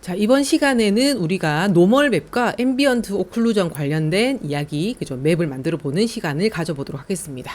자, 이번 시간에는 우리가 노멀 맵과 앰비언트 오클루전 관련된 이야기, 그죠? 맵을 만들어 보는 시간을 가져보도록 하겠습니다.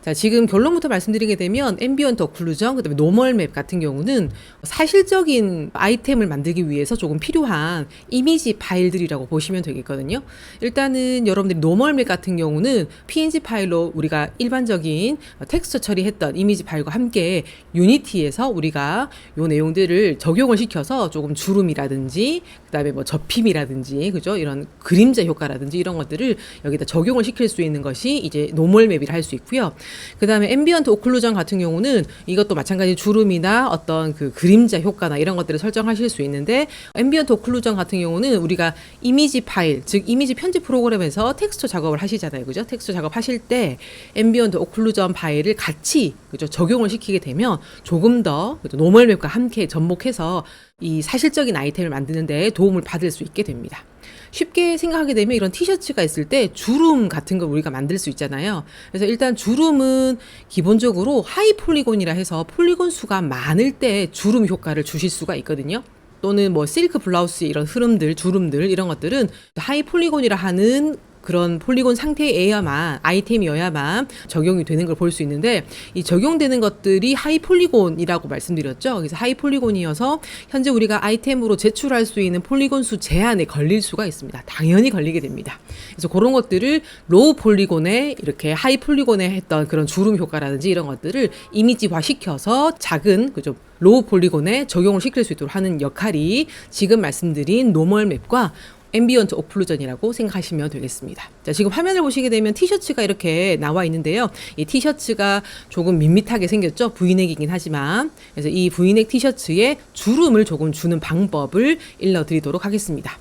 자, 지금 결론부터 말씀드리게 되면 앰비언트 오클루전, 그다음에 노멀 맵 같은 경우는 사실적인 아이템을 만들기 위해서 조금 필요한 이미지 파일들이라고 보시면 되겠거든요. 일단은 여러분들이 노멀 맵 같은 경우는 PNG 파일로 우리가 일반적인 텍스처 처리했던 이미지 파일과 함께 유니티에서 우리가 요 내용들을 적용을 시켜서 조금 주름이라 든지 그다음에 뭐 접힘이라든지 그죠 이런 그림자 효과라든지 이런 것들을 여기다 적용을 시킬 수 있는 것이 이제 노멀 맵이라 할 수 있고요. 그다음에 앰비언트 오클루전 같은 경우는 이것도 마찬가지 주름이나 어떤 그 그림자 효과나 이런 것들을 설정하실 수 있는데 앰비언트 오클루전 같은 경우는 우리가 이미지 파일 즉 이미지 편집 프로그램에서 텍스처 작업을 하시잖아요. 그죠? 텍스처 작업하실 때 앰비언트 오클루전 파일을 같이 그죠? 적용을 시키게 되면 조금 더? 노멀 맵과 함께 접목해서 이 사실적인 아이템을 만드는 데 도움을 받을 수 있게 됩니다. 쉽게 생각하게 되면 이런 티셔츠가 있을 때 주름 같은 걸 우리가 만들 수 있잖아요. 그래서 일단 주름은 기본적으로 하이 폴리곤이라 해서 폴리곤 수가 많을 때 주름 효과를 주실 수가 있거든요. 또는 뭐 실크 블라우스 이런 흐름들, 주름들 이런 것들은 하이 폴리곤이라 하는 그런 폴리곤 상태에야만 아이템이어야만 적용이 되는 걸 볼 수 있는데 이 적용되는 것들이 하이 폴리곤이라고 말씀드렸죠. 그래서 하이 폴리곤이어서 현재 우리가 아이템으로 제출할 수 있는 폴리곤 수 제한에 걸릴 수가 있습니다. 당연히 걸리게 됩니다. 그래서 그런 것들을 로우 폴리곤에 이렇게 하이 폴리곤에 했던 그런 주름 효과라든지 이런 것들을 이미지화 시켜서 작은 그죠 로우 폴리곤에 적용을 시킬 수 있도록 하는 역할이 지금 말씀드린 노멀 맵과 앰비언트 오클루전이라고 생각하시면 되겠습니다. 자, 지금 화면을 보시게 되면 티셔츠가 이렇게 나와 있는데요. 이 티셔츠가 조금 밋밋하게 생겼죠. 브이넥이긴 하지만. 그래서 이 브이넥 티셔츠에 주름을 조금 주는 방법을 일러드리도록 하겠습니다.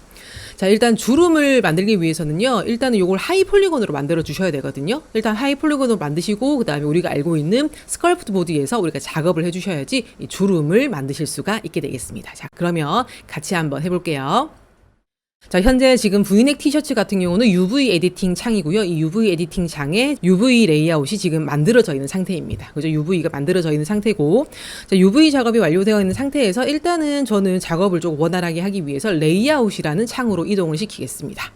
자, 일단 주름을 만들기 위해서는요, 일단은 요걸 하이 폴리곤으로 만들어 주셔야 되거든요. 일단 하이 폴리곤으로 만드시고, 그 다음에 우리가 알고 있는 스컬프트 보드에서 우리가 작업을 해 주셔야지 이 주름을 만드실 수가 있게 되겠습니다. 자, 그러면 같이 한번 해볼게요. 자, 현재 지금 브이넥 티셔츠 같은 경우는 UV 에디팅 창이고요. 이 UV 에디팅 창에 UV 레이아웃이 지금 만들어져 있는 상태입니다. 그죠? UV가 만들어져 있는 상태고, 자, UV 작업이 완료되어 있는 상태에서 일단은 저는 작업을 좀 원활하게 하기 위해서 레이아웃이라는 창으로 이동을 시키겠습니다.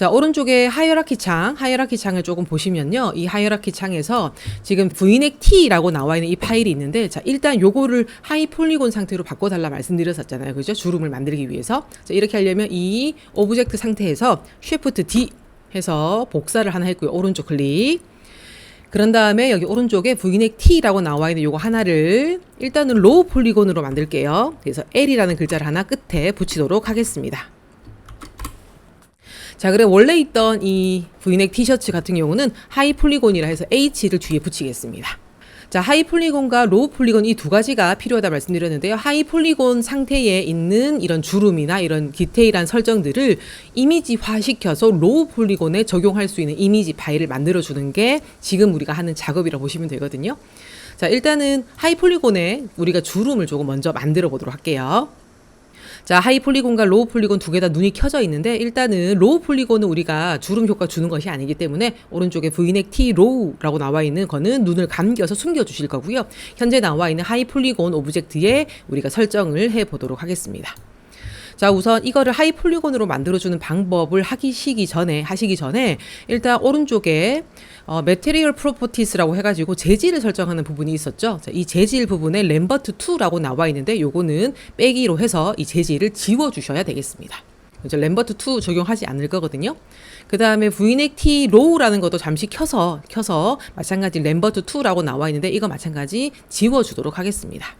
자, 오른쪽에 하이어라키 창, 하이어라키 창을 조금 보시면요. 이 하이어라키 창에서 지금 vnek t라고 나와 있는 이 파일이 있는데, 자, 일단 요거를 하이 폴리곤 상태로 바꿔달라 말씀드렸었잖아요. 그죠? 주름을 만들기 위해서. 자, 이렇게 하려면 이 오브젝트 상태에서 Shift D 해서 복사를 하나 했고요. 오른쪽 클릭. 그런 다음에 여기 오른쪽에 vnek t라고 나와 있는 요거 하나를 일단은 로우 폴리곤으로 만들게요. 그래서 L이라는 글자를 하나 끝에 붙이도록 하겠습니다. 자, 그래 원래 있던 이 브이넥 티셔츠 같은 경우는 하이 폴리곤이라 해서 H를 뒤에 붙이겠습니다. 자, 하이 폴리곤과 로우 폴리곤 이 두 가지가 필요하다 말씀드렸는데요. 하이 폴리곤 상태에 있는 이런 주름이나 이런 디테일한 설정들을 이미지화 시켜서 로우 폴리곤에 적용할 수 있는 이미지 파일을 만들어 주는 게 지금 우리가 하는 작업이라고 보시면 되거든요. 자, 일단은 하이 폴리곤에 우리가 주름을 조금 먼저 만들어 보도록 할게요. 자, 하이 폴리곤과 로우 폴리곤 두 개 다 눈이 켜져 있는데 일단은 로우 폴리곤은 우리가 주름 효과 주는 것이 아니기 때문에 오른쪽에 vnek t row라고 나와 있는 거는 눈을 감겨서 숨겨 주실 거고요. 현재 나와 있는 하이 폴리곤 오브젝트에 우리가 설정을 해 보도록 하겠습니다. 자, 우선 이거를 하이 폴리곤으로 만들어주는 방법을 하시기 전에, 하시기 전에, 일단 오른쪽에, 어, Material Properties라고 해가지고 재질을 설정하는 부분이 있었죠. 자, 이 재질 부분에 램버트 2라고 나와 있는데, 요거는 빼기로 해서 이 재질을 지워주셔야 되겠습니다. 이제 램버트 2 적용하지 않을 거거든요. 그 다음에 vnek t row라는 것도 잠시 켜서, 켜서, 마찬가지 램버트 2라고 나와 있는데, 이거 마찬가지 지워주도록 하겠습니다.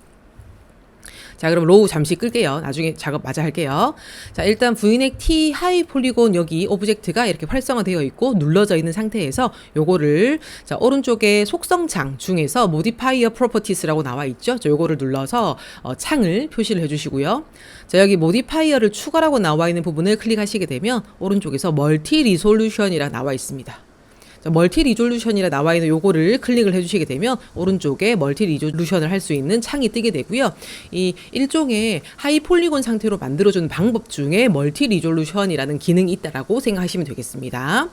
자, 그럼 로우 잠시 끌게요. 나중에 작업 마저 할게요. 자, 일단 vnek t 하이 폴리곤 여기 오브젝트가 이렇게 활성화되어 있고 눌러져 있는 상태에서 요거를 자, 오른쪽에 속성창 중에서 modifier properties라고 나와 있죠. 자, 요거를 눌러서 어, 창을 표시를 해 주시고요. 자, 여기 modifier를 추가라고 나와 있는 부분을 클릭하시게 되면 오른쪽에서 멀티 리솔루션이라 나와 있습니다. 멀티 리졸루션이라 나와 있는 요거를 클릭을 해주시게 되면 오른쪽에 멀티 리졸루션을 할 수 있는 창이 뜨게 되고요. 이 일종의 하이 폴리곤 상태로 만들어주는 방법 중에 멀티 리졸루션이라는 기능이 있다라고 생각하시면 되겠습니다.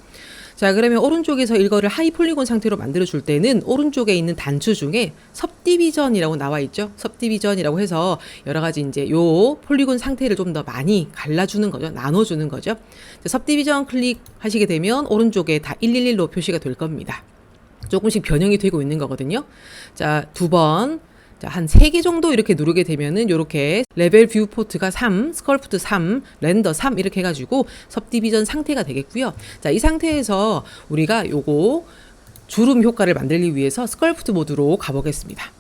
자, 그러면 오른쪽에서 이거를 하이 폴리곤 상태로 만들어 줄 때는 오른쪽에 있는 단추 중에 섭디비전이라고 나와 있죠. 섭디비전이라고 해서 여러 가지 이제 요 폴리곤 상태를 좀 더 많이 갈라주는 거죠. 나눠주는 거죠. 자, 섭디비전 클릭하시게 되면 오른쪽에 다 111로 표시가 될 겁니다. 조금씩 변형이 되고 있는 거거든요. 자, 두 번. 자, 한세개 정도 이렇게 누르게 되면은 요렇게 레벨 뷰 포트가 3, 스컬프트 3, 렌더 3 이렇게 해 가지고 섭디비전 상태가 되겠고요. 자, 이 상태에서 우리가 요거 주름 효과를 만들기 위해서 스컬프트 모드로 가보겠습니다.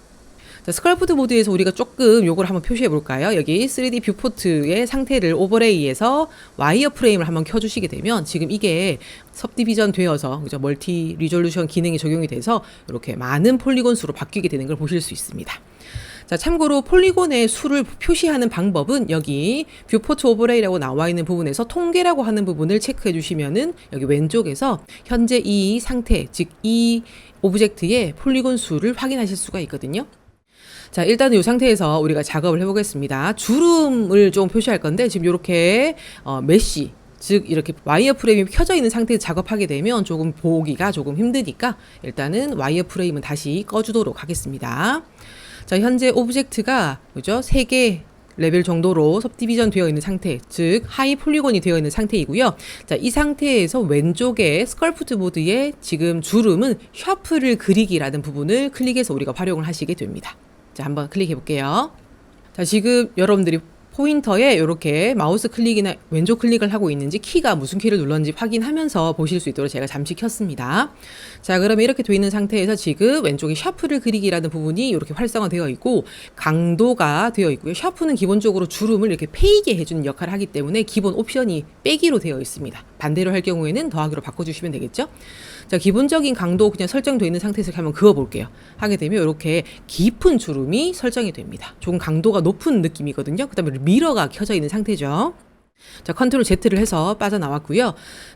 자, 스컬프트 모드에서 우리가 조금 요걸 한번 표시해 볼까요? 여기 3D 뷰포트의 상태를 오버레이에서 와이어 프레임을 한번 켜주시게 되면 지금 이게 섭디비전 되어서 그죠 멀티 리졸루션 기능이 적용이 돼서 이렇게 많은 폴리곤 수로 바뀌게 되는 걸 보실 수 있습니다. 자, 참고로 폴리곤의 수를 표시하는 방법은 여기 뷰포트 오버레이라고 나와 있는 부분에서 통계라고 하는 부분을 체크해 주시면은 여기 왼쪽에서 현재 이 상태, 즉 이 오브젝트의 폴리곤 수를 확인하실 수가 있거든요. 자, 일단은 이 상태에서 우리가 작업을 해보겠습니다. 주름을 좀 표시할 건데, 지금 이렇게, 어, 메쉬, 즉, 이렇게 와이어 프레임이 켜져 있는 상태에서 작업하게 되면 조금 보기가 조금 힘드니까, 일단은 와이어 프레임은 다시 꺼주도록 하겠습니다. 자, 현재 오브젝트가, 그죠? 3개 레벨 정도로 섭디비전 되어 있는 상태, 즉 하이 폴리곤이 되어 있는 상태이고요. 자, 이 상태에서 왼쪽에 스컬프트 모드의 지금 주름은 샤프를 그리기라는 부분을 클릭해서 우리가 활용을 하시게 됩니다. 자, 한번 클릭해 볼게요. 자, 지금 여러분들이 포인터에 이렇게 마우스 클릭이나 왼쪽 클릭을 하고 있는지 키가 무슨 키를 눌렀는지 확인하면서 보실 수 있도록 제가 잠시 켰습니다. 자, 그러면 이렇게 돼 있는 상태에서 지금 왼쪽에 샤프를 그리기라는 부분이 이렇게 활성화되어 있고 강도가 되어 있고요. 샤프는 기본적으로 주름을 이렇게 패이게 해주는 역할을 하기 때문에 기본 옵션이 빼기로 되어 있습니다. 반대로 할 경우에는 더하기로 바꿔주시면 되겠죠. 자, 기본적인 강도 그냥 설정되어 있는 상태에서 한번 그어 볼게요. 하게 되면 이렇게 깊은 주름이 설정이 됩니다. 조금 강도가 높은 느낌이거든요. 그 다음에 미러가 켜져 있는 상태죠. 자, 컨트롤 Z를 해서 빠져나왔고요.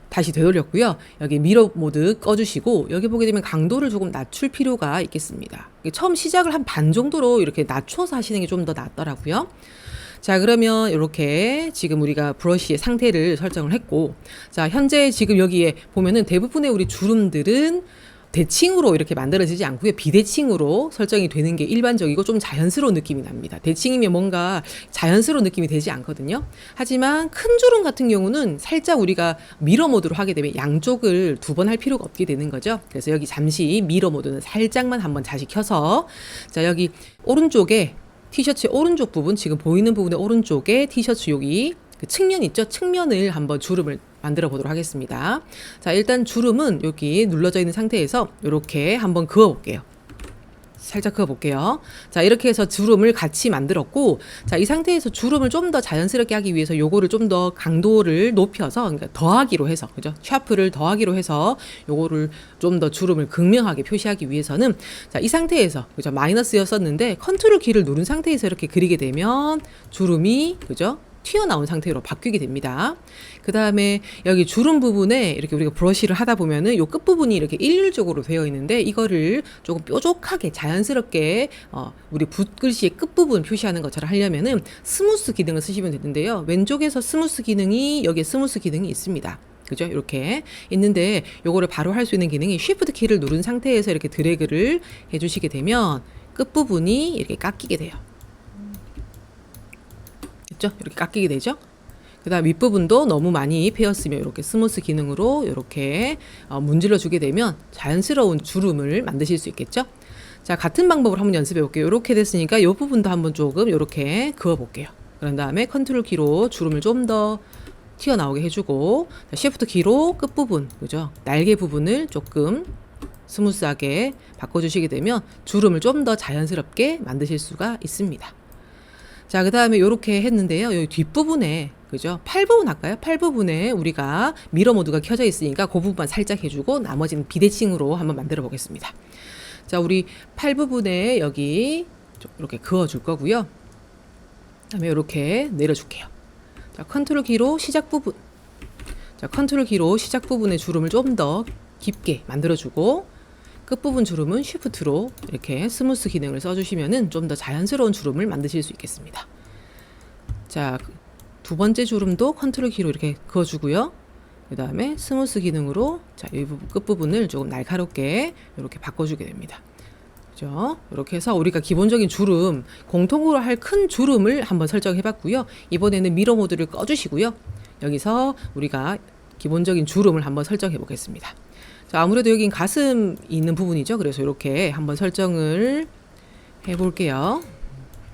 다시 되돌렸고요. 여기 미러 모드 꺼주시고 여기 보게 되면 강도를 조금 낮출 필요가 있겠습니다. 처음 시작을 한 반 정도로 이렇게 낮춰서 하시는 게 좀 더 낫더라고요. 자, 그러면 이렇게 지금 우리가 브러쉬의 상태를 설정을 했고, 자, 현재 지금 여기에 보면은 대부분의 우리 주름들은 대칭으로 이렇게 만들어지지 않고요. 비대칭으로 설정이 되는 게 일반적이고 좀 자연스러운 느낌이 납니다. 대칭이면 뭔가 자연스러운 느낌이 되지 않거든요. 하지만 큰 주름 같은 경우는 살짝 우리가 미러 모드로 하게 되면 양쪽을 두 번 할 필요가 없게 되는 거죠. 그래서 여기 잠시 미러 모드는 살짝만 한번 다시 켜서 자, 여기 오른쪽에 티셔츠의 오른쪽 부분 지금 보이는 부분의 오른쪽에 티셔츠 여기 그 측면 있죠? 측면을 한번 주름을 만들어 보도록 하겠습니다. 자, 일단 주름은 여기 눌러져 있는 상태에서 이렇게 한번 그어 볼게요. 살짝 그어 볼게요. 자, 이렇게 해서 주름을 같이 만들었고, 자, 이 상태에서 주름을 좀 더 자연스럽게 하기 위해서 요거를 좀 더 강도를 높여서, 그러니까 더하기로 해서, 그죠? 샤프를 더하기로 해서 요거를 좀 더 주름을 극명하게 표시하기 위해서는, 자, 이 상태에서, 그죠? 마이너스였었는데, 컨트롤 키를 누른 상태에서 이렇게 그리게 되면 주름이, 그죠? 튀어나온 상태로 바뀌게 됩니다. 그 다음에 여기 주름 부분에 이렇게 우리가 브러쉬를 하다 보면은 요 끝부분이 이렇게 일률적으로 되어 있는데 이거를 조금 뾰족하게 자연스럽게 어 우리 붓글씨의 끝부분 표시하는 것처럼 하려면은 스무스 기능을 쓰시면 되는데요. 왼쪽에서 스무스 기능이 여기에 스무스 기능이 있습니다. 그죠? 이렇게 있는데 요거를 바로 할 수 있는 기능이 쉬프트 키를 누른 상태에서 이렇게 드래그를 해주시게 되면 끝부분이 이렇게 깎이게 돼요. 됐죠? 이렇게 깎이게 되죠? 그 다음 윗부분도 너무 많이 패였으면 이렇게 스무스 기능으로 이렇게 어, 문질러 주게 되면 자연스러운 주름을 만드실 수 있겠죠? 자, 같은 방법을 한번 연습해 볼게요. 이렇게 됐으니까 이 부분도 한번 조금 이렇게 그어 볼게요. 그런 다음에 컨트롤 키로 주름을 좀 더 튀어나오게 해주고 자, 시프트 키로 끝부분, 그죠? 날개 부분을 조금 스무스하게 바꿔주시게 되면 주름을 좀 더 자연스럽게 만드실 수가 있습니다. 자, 그 다음에 이렇게 했는데요. 여기 뒷부분에, 그죠? 팔 부분 할까요? 팔 부분에 우리가 미러 모드가 켜져 있으니까 그 부분만 살짝 해주고 나머지는 비대칭으로 한번 만들어 보겠습니다. 자, 우리 팔 부분에 여기 이렇게 그어줄 거고요. 그 다음에 이렇게 내려줄게요. 자, 컨트롤 키로 시작 부분. 자, 컨트롤 키로 시작 부분의 주름을 좀 더 깊게 만들어주고, 끝부분 주름은 쉬프트로 이렇게 스무스 기능을 써주시면은 좀 더 자연스러운 주름을 만드실 수 있겠습니다. 자, 두 번째 주름도 컨트롤 키로 이렇게 그어주고요. 그 다음에 스무스 기능으로 자, 이 부분, 끝부분을 조금 날카롭게 이렇게 바꿔주게 됩니다. 그죠? 이렇게 해서 우리가 기본적인 주름, 공통으로 할 큰 주름을 한번 설정해 봤고요. 이번에는 미러 모드를 꺼주시고요. 여기서 우리가 기본적인 주름을 한번 설정해 보겠습니다. 자, 아무래도 여긴 가슴이 있는 부분이죠. 그래서 이렇게 한번 설정을 해 볼게요.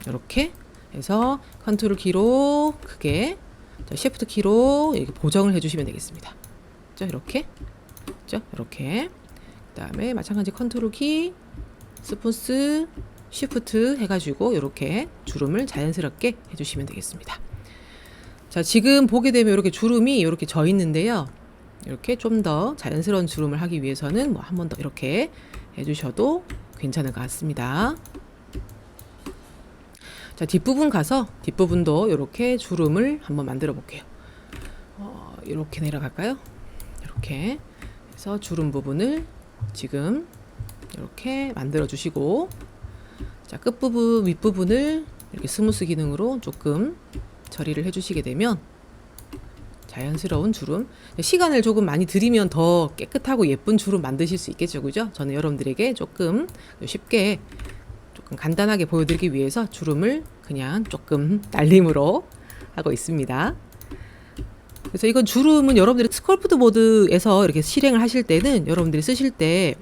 이렇게 해서 컨트롤 키로 크게 자, 시프트 키로 이렇게 보정을 해주시면 되겠습니다. 자, 이렇게, 자, 이렇게. 그 다음에 마찬가지 컨트롤 키, 스폰스, 시프트 해가지고 이렇게 주름을 자연스럽게 해주시면 되겠습니다. 자, 지금 보게 되면 이렇게 주름이 이렇게 져 있는데요. 이렇게 좀 더 자연스러운 주름을 하기 위해서는 뭐 한 번 더 이렇게 해주셔도 괜찮을 것 같습니다. 자, 뒷부분 가서 뒷부분도 이렇게 주름을 한번 만들어 볼게요. 어, 이렇게 내려갈까요? 이렇게 해서 주름 부분을 지금 이렇게 만들어 주시고 자, 끝부분, 윗부분을 이렇게 스무스 기능으로 조금 처리를 해 주시게 되면 자연스러운 주름. 시간을 조금 많이 들이면 더 깨끗하고 예쁜 주름 만드실 수 있겠죠. 그죠? 저는 여러분들에게 조금 쉽게 조금 간단하게 보여드리기 위해서 주름을 그냥 조금 날림으로 하고 있습니다. 그래서 이건 주름은 여러분들이 스컬프트 모드에서 이렇게 실행을 하실 때는 여러분들이 쓰실 때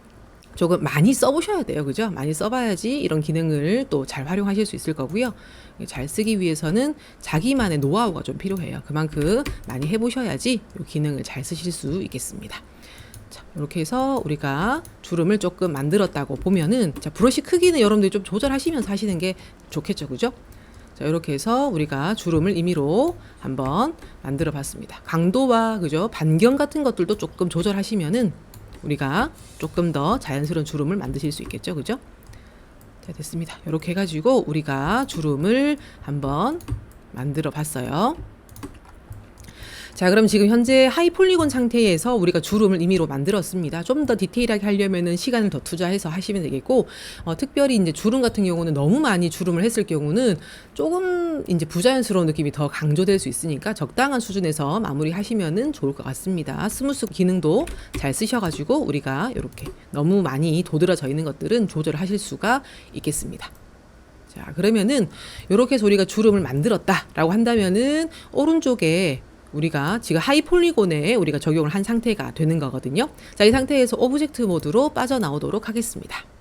조금 많이 써보셔야 돼요. 그죠? 많이 써봐야지 이런 기능을 또 잘 활용하실 수 있을 거고요. 잘 쓰기 위해서는 자기만의 노하우가 좀 필요해요. 그만큼 많이 해보셔야지 이 기능을 잘 쓰실 수 있겠습니다. 자, 이렇게 해서 우리가 주름을 조금 만들었다고 보면은 자, 브러쉬 크기는 여러분들이 좀 조절하시면서 하시는 게 좋겠죠. 그죠? 자, 이렇게 해서 우리가 주름을 임의로 한번 만들어 봤습니다. 강도와 그죠? 반경 같은 것들도 조금 조절하시면은 우리가 조금 더 자연스러운 주름을 만드실 수 있겠죠. 그죠? 자, 됐습니다. 이렇게 해가지고 우리가 주름을 한번 만들어 봤어요. 자, 그럼 지금 현재 하이 폴리곤 상태에서 우리가 주름을 임의로 만들었습니다. 좀 더 디테일하게 하려면은 시간을 더 투자해서 하시면 되겠고, 어, 특별히 이제 주름 같은 경우는 너무 많이 주름을 했을 경우는 조금 이제 부자연스러운 느낌이 더 강조될 수 있으니까 적당한 수준에서 마무리 하시면은 좋을 것 같습니다. 스무스 기능도 잘 쓰셔가지고 우리가 이렇게 너무 많이 도드라져 있는 것들은 조절하실 수가 있겠습니다. 자, 그러면은 이렇게 해서 우리가 주름을 만들었다라고 한다면은 오른쪽에 우리가 지금 하이 폴리곤에 우리가 적용을 한 상태가 되는 거거든요. 자, 이 상태에서 오브젝트 모드로 빠져나오도록 하겠습니다.